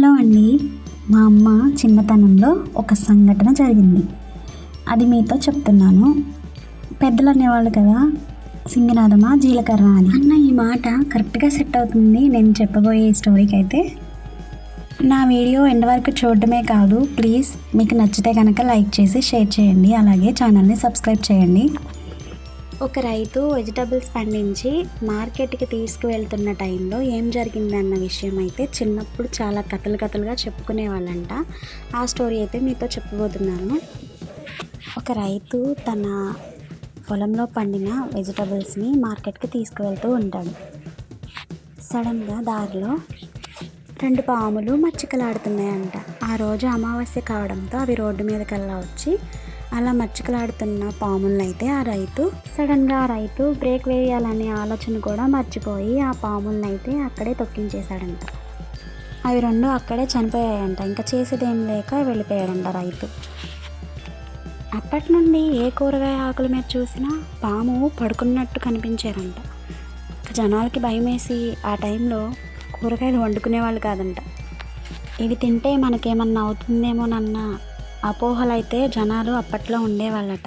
Hello అండి మా అమ్మ చిన్నతనంలో ఒక సంఘటన జరిగింది. అది మీతో చెప్తున్నాను. పెద్దలు అనేవాళ్ళు కదా? సింగనాదమా జీలకర్ర అని? అన్న ఈ మాట కరెక్ట్గా సెట్ అవుతుంది. నేను చెప్పబోయే ఈ స్టోరీకి అయితే నా వీడియో ఎండ్ వరకు చూడడమే కాదు. ప్లీజ్ మీకు నచ్చితే కనుక లైక్ చేసి షేర్ చేయండి. అలాగే ఛానల్ని సబ్స్క్రైబ్ చేయండి. ఒక రైతు వెజిటబుల్స్ పండించి మార్కెట్కి తీసుకువెళ్తున్న టైంలో ఏం జరిగిందన్న విషయం అయితే చిన్నప్పుడు చాలా కథలు కథలుగా చెప్పుకునేవాళ్ళంట. ఆ స్టోరీ అయితే మీతో చెప్పబోతున్నాను. ఒక రైతు తన పొలంలో పండిన వెజిటబుల్స్ని మార్కెట్కి తీసుకువెళ్తూ ఉంటాడు. సడన్గా దారిలో రెండు పాములు మచ్చికలాడుతున్నాయంట. ఆ రోజు అమావాస్య కావడంతో అవి రోడ్డు మీదకల్లా వచ్చి అలా మర్చికలాడుతున్న పాములను అయితే ఆ రైతు సడన్గా ఆ రైతు బ్రేక్ వేయాలనే ఆలోచన కూడా మర్చిపోయి ఆ పాములను అయితే అక్కడే తొక్కించేశాడంట. అవి రెండు అక్కడే చనిపోయాయంట. ఇంకా చేసేదేం లేక వెళ్ళిపోయాడంట రైతు. అప్పటి నుండి ఏ కూరగాయ ఆకుల మీద చూసినా పాము పడుకున్నట్టు కనిపించారంట జనాలకి భయం వేసి ఆ టైంలో కూరగాయలు వండుకునే వాళ్ళు కాదంట. ఇవి తింటే మనకేమన్నా అవుతుందేమోనన్న అపోహలు అయితే జనాలు అప్పట్లో ఉండేవాళ్ళట.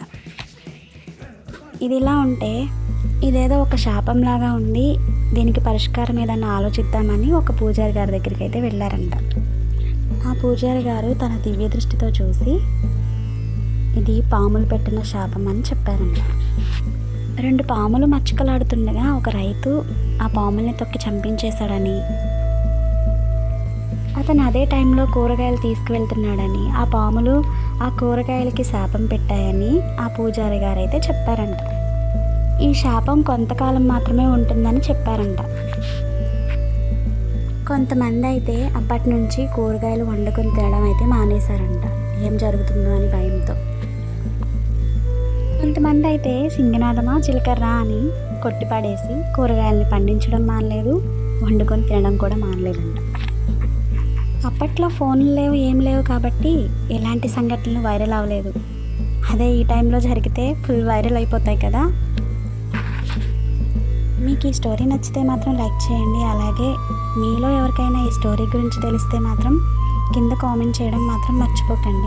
ఇది ఇలా ఉంటే ఇదేదో ఒక శాపంలాగా ఉంది దీనికి పరిష్కారం ఏదన్నా ఆలోచిద్దామని ఒక పూజారి గారి దగ్గరికి అయితే వెళ్ళారంట. ఆ పూజారి గారు తన దివ్య దృష్టితో చూసి ఇది పాములు పెట్టిన శాపం అని చెప్పారంట. రెండు పాములు మచ్చికలాడుతుండగా ఒక రైతు ఆ పాముల్ని తొక్కి చంపించేశాడని అతను అదే టైంలో కూరగాయలు తీసుకువెళ్తున్నాడని ఆ పాములు ఆ కూరగాయలకి శాపం పెట్టాయని ఆ పూజారి గారు అయితే చెప్పారంట. ఈ శాపం కొంతకాలం మాత్రమే ఉంటుందని చెప్పారంట. కొంతమంది అయితే అప్పటి నుంచి కూరగాయలు వండుకొని తినడం అయితే మానేశారంట. ఏం జరుగుతుందో అని భయంతో. కొంతమంది అయితే సింగనాదమా జీలకర్ర అని కొట్టిపడేసి కూరగాయలని పండించడం మానలేదు వండుకొని తినడం కూడా మానలేదంట. అప్పట్లో ఫోన్లు లేవు ఏం లేవు కాబట్టి ఎలాంటి సంఘటనలు వైరల్ అవ్వలేదు. అదే ఈ టైంలో జరిగితే ఫుల్ వైరల్ అయిపోతాయి కదా. మీకు ఈ స్టోరీ నచ్చితే మాత్రం లైక్ చేయండి. అలాగే మీలో ఎవరికైనా ఈ స్టోరీ గురించి తెలిస్తే మాత్రం కింద కామెంట్ చేయడం మాత్రం మర్చిపోకండి.